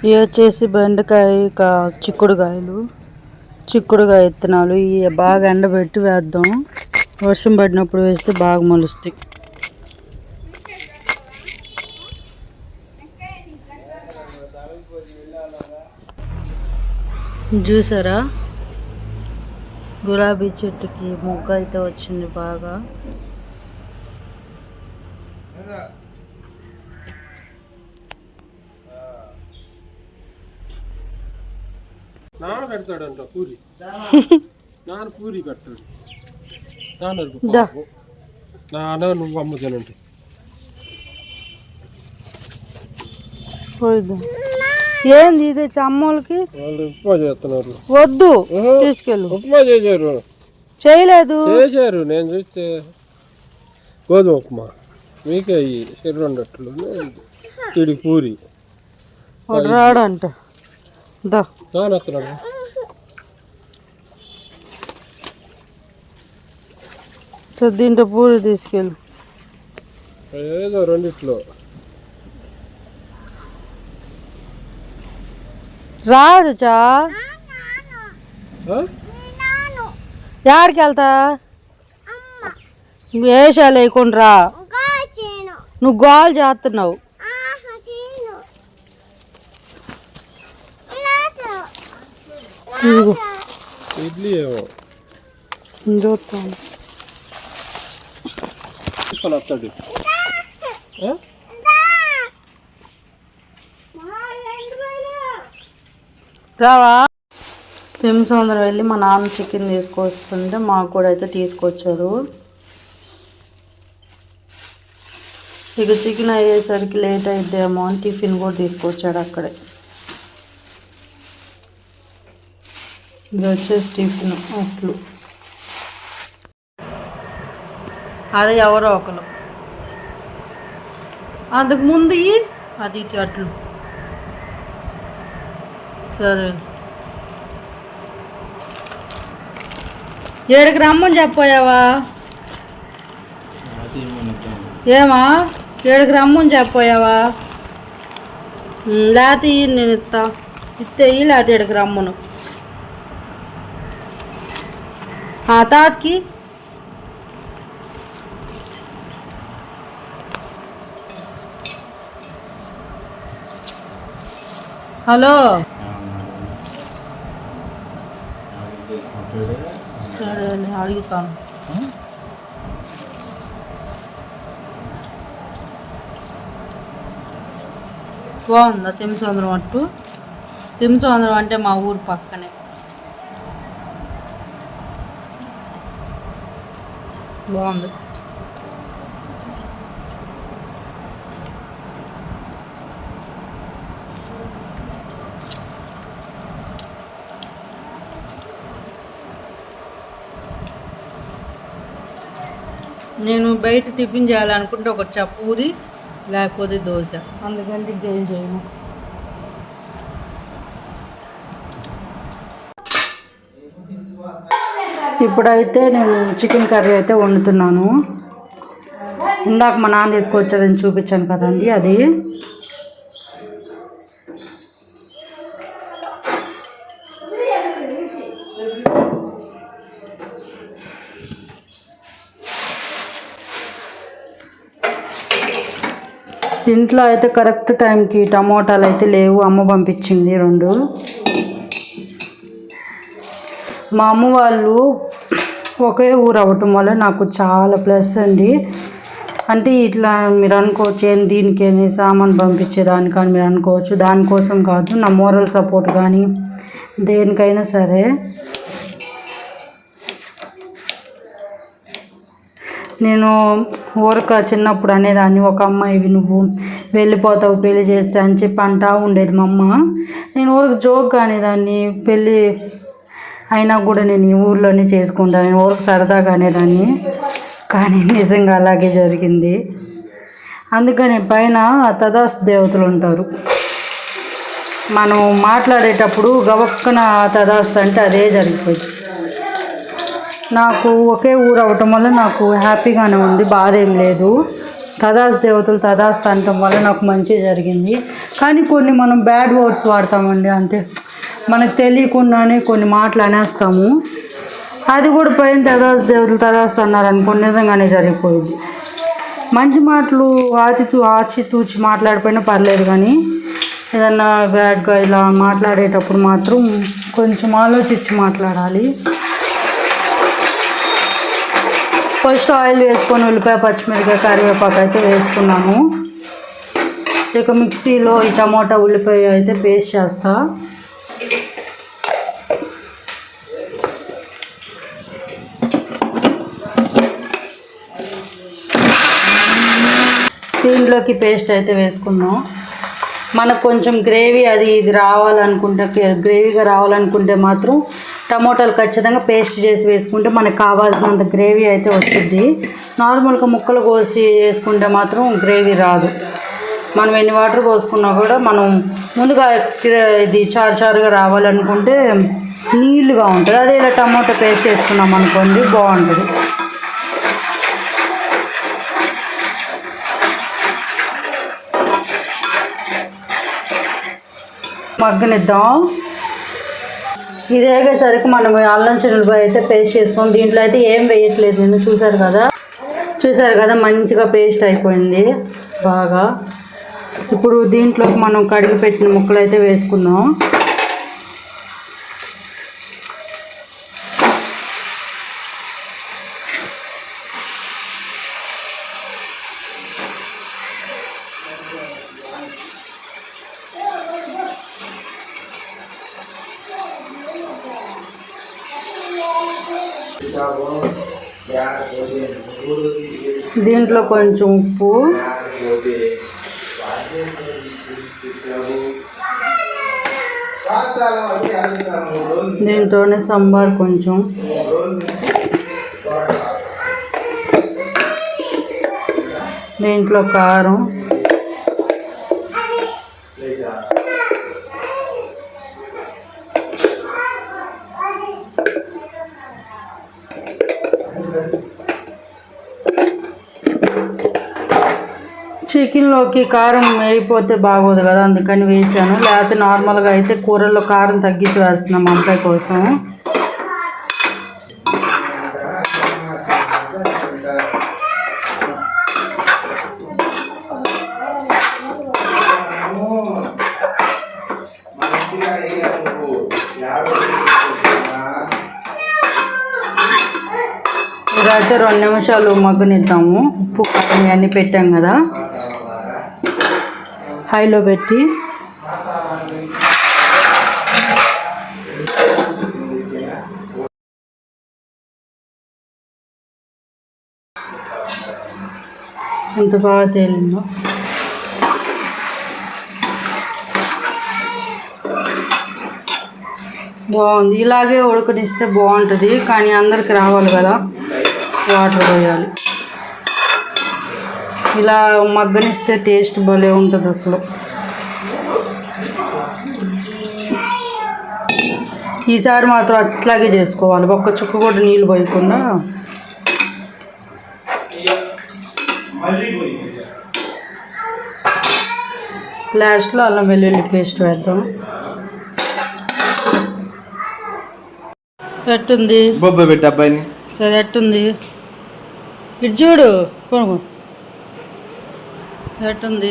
ఇవి వచ్చేసి బెండకాయ కా చిక్కుడుకాయలు చిక్కుడుకాయ విత్తనాలు ఇవి బాగా ఎండబెట్టి వేద్దాం. వర్షం పడినప్పుడు వేస్తే బాగా మొలుస్తాయి. చూసారా? గులాబీ చెట్టుకి మొగ్గ అయితే వచ్చింది బాగా. నాన్న పెడతాడంట పూరి. నాన్న పూరి పెడతాడు. నాన్న. నాన్న నువ్వు అమ్ముతానంటే ఏంది ఇది చమ్మోళ్ళకి? వాళ్ళు ఉప్మా చేస్తున్నారు. వద్దు. తీసుకెళ్ళు. ఉప్మా చేశారు. చేయలేదు. చేశారు నేను చూస్తే. గోధుమ ఉప్మా. మీకే అయ్యి చెరుండట్లు ఇది. పూరి. రాడంట. దా. వస్తున్నాడు సో దీంట్లో పూరి తీసుకెళ్ళు. ఏదో రెండిట్లో. రాదు చా? యాడికి వెళ్తా? వేషాలు వేయకుండా రా. నువ్వు గోల్ చేస్తున్నావు. ఇడ్లీ నేను చూస్తాను తీసుకొని వస్తాడు? రావా? తిమ్సందరం వెళ్ళి మా నాన్న చికెన్ తీసుకొస్తుంటే మాకు కూడా అయితే తీసుకొచ్చారు. ఇక చికెన్ అయ్యేసరికి లేట్ అయిద్దేమో అని టిఫిన్ కూడా తీసుకొచ్చాడు అక్కడే. ఇది వచ్చేసి టిఫిన్ అట్లు అది ఎవరో ఒకరు. అందుకు ముందు అది అట్లు. సరే. ఏడుకి రమ్మని చెప్పావా? ఏమా? ఏడుకి రమ్మని చెప్పావా? లేకపోతే నేను ఇస్తా. ఇస్తే ఇయ్యి లేకపోతే ఏడుకి రమ్మను. ఆ తాతకి. హలో. సరే అడుగుతాను. బాగుందా తిమ్సంద్రం అట్టు? తిమ్సంద్రం అంటే మా ఊరు పక్కనే. బాగుంది. నేను బయట టిఫిన్ చేయాలనుకుంటే ఒకటి చపూరి లేకపోతే దోశ. అందుకని ఏం చేయను ఇప్పుడైతే నేను చికెన్ కర్రీ అయితే వండుతున్నాను. ఇందాక మా నాన్న తీసుకొచ్చారని చూపించాను కదండి అది. ఇంట్లో అయితే కరెక్ట్ టైంకి టమోటాలు అయితే లేవు అమ్మ పంపించింది రెండు. మా అమ్మ వాళ్ళు ఒకే ఊరు అవ్వటం వల్ల నాకు చాలా ప్లస్ అండి. అంటే ఇట్లా మీరు అనుకోవచ్చు ఏం దీనికేని సామాన్ పంపించేదాని కానీ మీరు అనుకోవచ్చు. దానికోసం కాదు నా మోరల్ సపోర్ట్ కానీ దేనికైనా సరే. నేను ఊరక చిన్నప్పుడు అనేదాన్ని ఒక అమ్మాయివి నువ్వు వెళ్ళిపోతావు పెళ్ళి చేస్తే అని చెప్పి అంటా ఉండేది మా అమ్మ. నేను ఊరికి జోక్ అనేదాన్ని పెళ్ళి అయినా కూడా నేను ఈ ఊర్లోనే చేసుకుంటాను ఊరికి సరదాగా అనేదాన్ని కానీ నిజంగా అలాగే జరిగింది. అందుకని పైన తదాస్ దేవతలు ఉంటారు. మనం మాట్లాడేటప్పుడు గవక్కన తదాస్ అంటే అదే జరిగిపోయింది. నాకు ఒకే ఊరు అవటం వల్ల నాకు హ్యాపీగానే ఉంది బాధ ఏం లేదు. తదాస్ దేవతలు తదాస్త అనటం వల్ల నాకు మంచి జరిగింది. కానీ కొన్ని మనం బ్యాడ్ వర్డ్స్ వాడతామండి అంటే మనకు తెలియకుండానే కొన్ని మాటలు అనేస్తాము. అది కూడా పోయిన తదాస్ దేవుడు తదాస్తున్నారు అన్నారు నిజంగానే జరిగిపోయింది. మంచి మాటలు ఆచితూ ఆచి తూచి మాట్లాడిపోయినా పర్లేదు కానీ ఏదన్నా బ్యాడ్గా ఇలా మాట్లాడేటప్పుడు మాత్రం కొంచెం ఆలోచించి మాట్లాడాలి. ఫస్ట్ ఆయిల్ వేసుకొని ఉల్లిపాయ పచ్చిమిరపకాయ కరివేపాకు అయితే వేసుకున్నాను ఇక మిక్సీలో ఈ టమోటా ఉల్లిపాయ అయితే పేస్ట్ చేస్తాను దీంట్లోకి పేస్ట్ అయితే వేసుకున్నాం మనకు కొంచెం గ్రేవీ అది ఇది రావాలనుకుంటే గ్రేవీగా రావాలనుకుంటే మాత్రం టమోటాలు ఖచ్చితంగా పేస్ట్ చేసి వేసుకుంటే మనకు కావాల్సినంత గ్రేవీ అయితే వచ్చింది నార్మల్గా ముక్కలు కోసి వేసుకుంటే మాత్రం గ్రేవీ రాదు. మనం ఎన్ని వాటర్ పోసుకున్నా కూడా మనం ముందుగా ఇది చారు చారుగా రావాలనుకుంటే నీళ్ళుగా ఉంటుంది. అదే ఇలా టమోటా పేస్ట్ వేసుకున్నాం అనుకోండి బాగుంటుంది. మగ్గనిద్దాం ఇది వేగేసరికి మనం అల్లం చిల్లిపాయ అయితే పేస్ట్ చేసుకొని దీంట్లో అయితే ఏం వేయట్లేదు నేను చూసారు కదా? చూసారు కదా మంచిగా పేస్ట్ అయిపోయింది బాగా. ఇప్పుడు దీంట్లోకి మనం కడిగి పెట్టిన ముక్కలు అయితే వేసుకుందాం. దీంట్లో కొంచెం ఉప్పు. దీంట్లోనే సాంబార్ కొంచెం. దీంట్లో కారం. చికెన్లోకి కారం వేయిపోతే బాగోదు కదా అందుకని వేసాను లేకపోతే నార్మల్గా అయితే కూరల్లో కారం తగ్గించి వేస్తున్నాం మా అబ్బాయి కోసం ఇదైతే రెండు నిమిషాలు మగ్గనిద్దాము. ఉప్పు కారం ఇవన్నీ పెట్టాం కదా. హైలో పెట్టి. ఎంత బాగా తేలిందో. బాగుంది. ఇలాగే ఉడకనిస్తే బాగుంటుంది కానీ అందరికి రావాలి కదా. వాటర్ పోయాలి. ఇలా మగ్గనిస్తే టేస్ట్ భలే ఉంటుంది అసలు. ఈసారి మాత్రం అట్లాగే చేసుకోవాలి. ఒక్క చుక్క కూడా నీళ్ళు పోయకుండా. లాస్ట్లో అల్లం వెల్లుల్లి పేస్ట్ వేద్దాం. ఎట్టుంది? బొబ్బ పెట్టి అబ్బాయిని. సరే ఎట్టుంది? ఇటు చూడు కొనుక్కో. ఎట్టుంది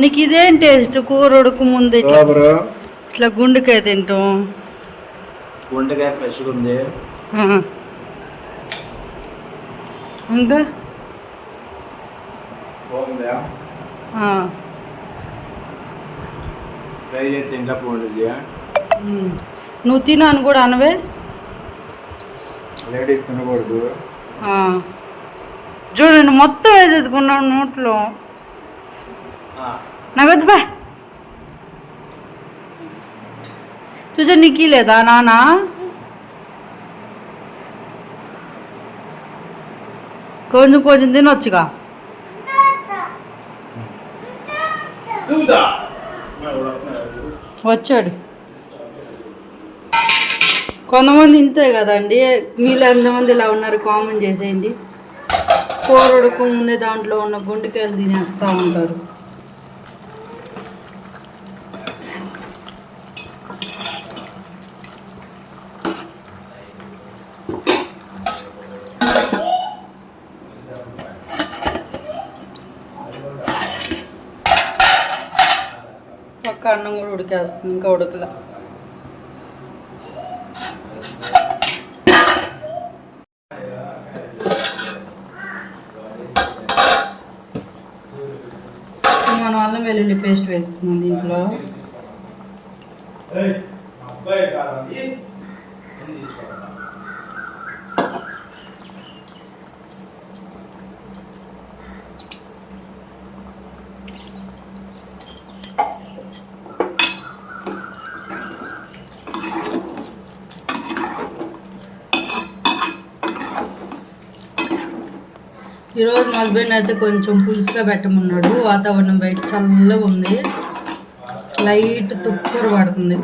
నీకు ఇదేం టేస్ట్ కూర ఉడక ముందు ఇట్లా గుండెకాయ తింటాం. వంటకాయ ఫ్రెష్గా ఉంది. ఇంకా. నువ్వు తిను అని కూడా అనవే. లేడీస్ తినకూడదు. చూడండి మొత్తం వేసేసుకున్నాం నోట్లో. నగదు బా చూసా నీకు లేదా నాన్న కొంచెం కొంచెం తినొచ్చుగా. వచ్చాడు. కొంతమంది ఇంతే కదండి. మీలో ఎంతమంది ఇలా ఉన్నారు? కామెంట్ చేసేయండి. కూర ఉడక ముందే దాంట్లో ఉన్న గుండెకాయలు తినేస్తూ ఉంటారు. పక్క అన్నం కూడా ఉడికేస్తుంది ఇంకా ఉడకలే మనం అల్లం వెల్లుల్లి పేస్ట్ వేసుకున్నాం దీంట్లో. అబ్బాయి ఈరోజు మా హస్బెండ్ అయితే కొంచెం పులుసుగా పెట్టమన్నాడు. వాతావరణం బయట చల్లగా ఉంది. లైట్ తుప్పర పడుతుంది.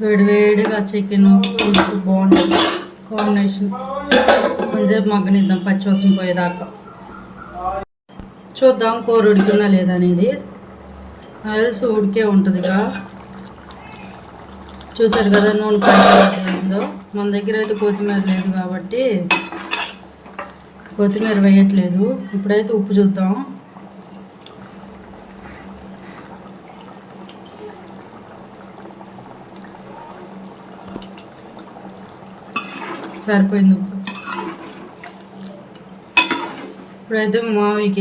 వేడి వేడిగా చికెన్ పులుసు బాగుంటుంది. కాంబినేషన్. కొంచెంసేపు మగ్గనిద్దాం. పచ్చివాసన పోయేదాకా. చూద్దాం కూర ఉడికిందా లేదా అనేది. నాకు ఉడికే ఉంటుందిగా చూసారు కదా నూనె పడిందో మన దగ్గర అయితే కొత్తిమీర లేదు కాబట్టి కొత్తిమీర వేయట్లేదు. ఇప్పుడైతే ఉప్పు చూద్దాం. సరిపోయింది ఉప్పు. ఇప్పుడైతే మా మామయ్యకి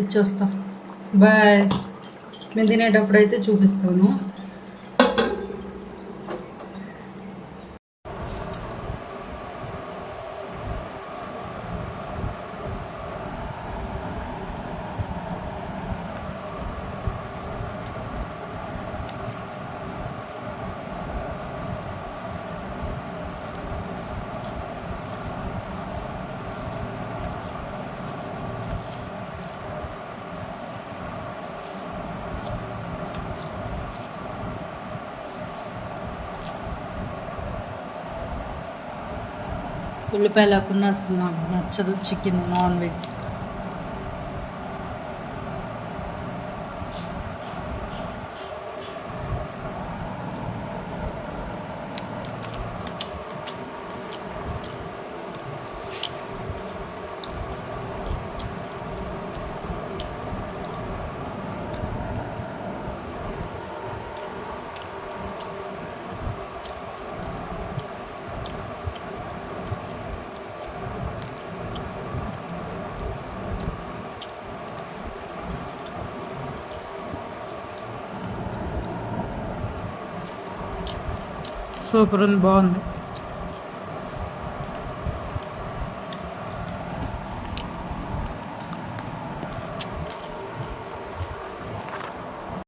ఇచ్చేస్తాం. బాయ్. మేము తినేటప్పుడు అయితే చూపిస్తాను. ఉల్లిపాయ లేకుండా అసలు నాకు నచ్చదు. Chicken non veg. సూపర్ ఉంది బాగుంది.